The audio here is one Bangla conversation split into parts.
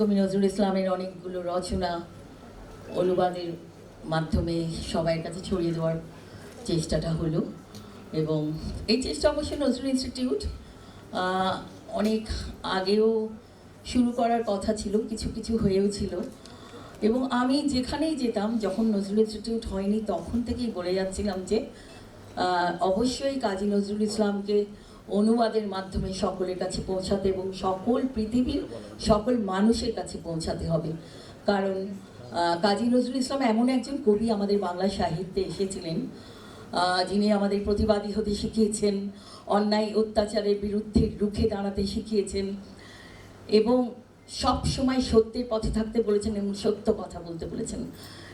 কবি নজরুল ইসলামের অনেকগুলো রচনা অনুবাদের মাধ্যমে সবাইয়ের কাছে ছড়িয়ে দেওয়ার চেষ্টাটা হলো। এবং এই চেষ্টা অবশ্যই নজরুল ইনস্টিটিউট অনেক আগেও শুরু করার কথা ছিল, কিছু কিছু হয়েও ছিল। এবং আমি যেখানেই যেতাম, যখন নজরুল ইনস্টিটিউট হয়নি, তখন থেকেই বলে যাচ্ছিলাম যে অবশ্যই কাজী নজরুল ইসলামকে অনুবাদের মাধ্যমে সকলের কাছে পৌঁছাতে এবং সকল পৃথিবীর সকল মানুষের কাছে পৌঁছাতে হবে। কারণ কাজী নজরুল ইসলাম এমন একজন কবি আমাদের বাংলা সাহিত্যে এসেছিলেন যিনি আমাদের প্রতিবাদী হতে শিখিয়েছেন, অন্যায় অত্যাচারের বিরুদ্ধে রুখে দাঁড়াতে শিখিয়েছেন এবং সব সময় সত্যের পথে থাকতে বলেছেন এবং সত্য কথা বলতে বলেছেন।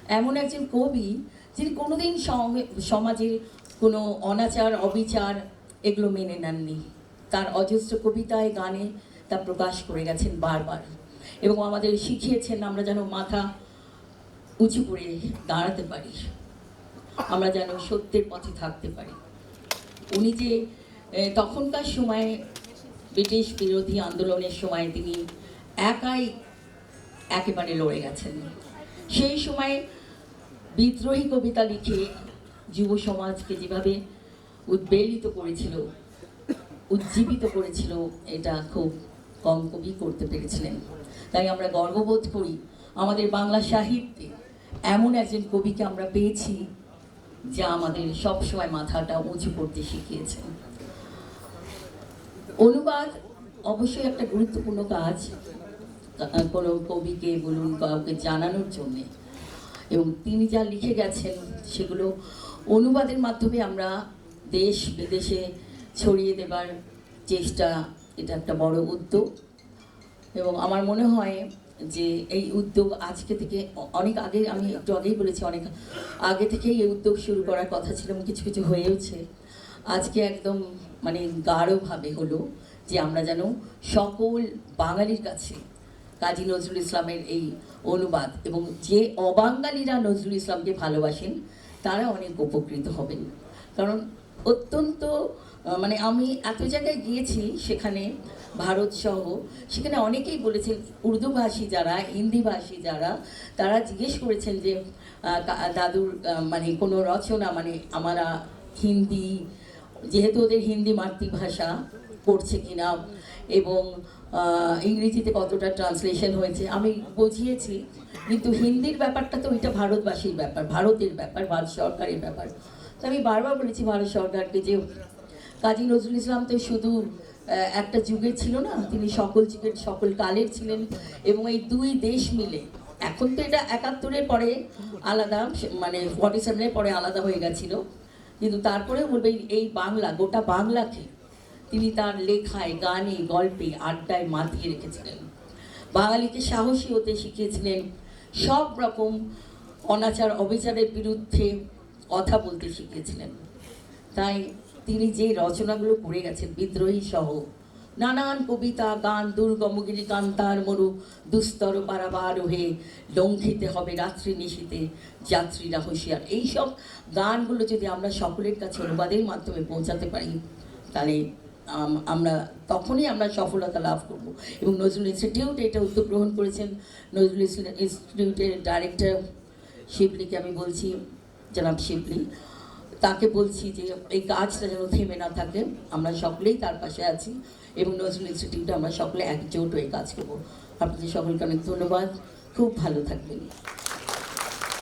এমন একজন কবি যিনি কোনোদিন সম- সমাজের কোনো অনাচার, অবিচার এগুলো মেনে নেননি। তার অজস্র কবিতায় গানে তা প্রকাশ করে গেছেন বারবার। এবং আমাদের শিখিয়েছেন আমরা যেন মাথা উঁচু করে দাঁড়াতে পারি। আমরা যেন সত্যের পথে থাকতে পারি। উনি যে তখনকার সময়ে ব্রিটিশ বিরোধী আন্দোলনের সময় তিনি একাই একেবারে লড়ে গেছেন। সেই সময়ে বিদ্রোহী কবিতা লিখে যুব সমাজকে যেভাবে উদ্বেলিত করেছিল, উজ্জীবিত করেছিল, এটা খুব কম কবি করতে পেরেছিলেন। তাই আমরা গর্ববোধ করি আমাদের বাংলা সাহিত্যে এমন একজন কবিকে আমরা পেয়েছি যা আমাদের সবসময় মাথাটা উঁচু করতে শিখিয়েছে। অনুবাদ অবশ্যই একটা গুরুত্বপূর্ণ কাজ কোনো কবিকে বলুন, কাউকে জানানোর জন্যে। এবং তিনি যা লিখে গেছেন, সেগুলো অনুবাদের মাধ্যমে আমরা দেশ বিদেশে ছড়িয়ে দেবার চেষ্টা এটা একটা বড় উদ্যোগ। এবং আমার মনে হয় যে এই উদ্যোগ আজকে থেকে অনেক আগে আমি একটু আগেই বলেছি, অনেক আগে থেকেই এই উদ্যোগ শুরু করার কথা ছিল এবং কিছু কিছু হয়েওছে। আজকে একদম মানে গাঢ়ভাবে হলো যে আমরা যেন সকল বাঙালির কাছে কাজী নজরুল ইসলামের এই অনুবাদ এবং যে অবাঙালিরা নজরুল ইসলামকে ভালোবাসেন, তারা অনেক উপকৃত হবেন। কারণ অত্যন্ত মানে আমি এত জায়গায় গিয়েছি সেখানে, ভারত সহ, সেখানে অনেকেই বলেছেন উর্দুভাষী যারা হিন্দিভাষী যারা, তারা জিজ্ঞেস করেছেন যে দাদুর মানে কোনো রচনা মানে আমরা হিন্দি, যেহেতু ওদের হিন্দি মাতৃভাষা পড়ছে কিনা, এবং ইংরেজিতে কতটা ট্রান্সলেশন হয়েছে, আমি বুঝিয়েছি, কিন্তু হিন্দির ব্যাপারটা তো ওইটা ভারতবাসীর ব্যাপার, ভারতের ব্যাপার, ভারত সরকারের ব্যাপার। তো আমি বারবার বলেছি ভারত সরকারকে যে কাজী নজরুল ইসলাম তো শুধু একটা যুগের ছিল না, তিনি সকল যুগের, সকল কালের ছিলেন এবং এই দুই দেশ মিলে এখন তো এটা একাত্তরের পরে আলাদা মানে ফর্টি সেভেনের পরে আলাদা হয়ে গেছিল। কিন্তু তারপরেও বলবে এই- বাংলা, গোটা বাংলাকে তিনি তার লেখায়, গানে, গল্পে, আড্ডায় মাতিয়ে রেখেছিলেন। বাঙালিকে সাহসী হতে শিখিয়েছিলেন সব রকম অনাচার, অবিচারের বিরুদ্ধে কথা বলতে শিখিয়েছিলেন তাই তিনি যে রচনাগুলো করে গেছেন, বিদ্রোহী সহ, নানান কবিতা, গান দুর্গমগিরি কান্তার মরু, দুস্তর পারাবার হয়ে লঙ্ঘিতে হবে রাত্রি নিশীতে যাত্রীরা হুঁশিয়ার। এইসব গানগুলো যদি আমরা সকলের কাছে অনুবাদের মাধ্যমে পৌঁছাতে পারি, তাহলে আমরা তখনই আমরা সফলতা লাভ করব। এবং নজরুল ইনস্টিটিউট এটা উদ্যোগ গ্রহণ করেছেন। নজরুল ইনস্টি- ইনস্টিটিউটের ডাইরেক্টর শিবলিকে আমি বলছি জনাব শিবলি, তাকে বলছি যে এই কাজটা যেন থেমে না থাকে, আমরা সকলেই তার পাশে আছি এবং নজরুল ইনস্টিটিউটে আমরা সকলে একজোট হয়ে কাজ করব। আপনাদের সকলকে অনেক ধন্যবাদ। খুব ভালো থাকবেন।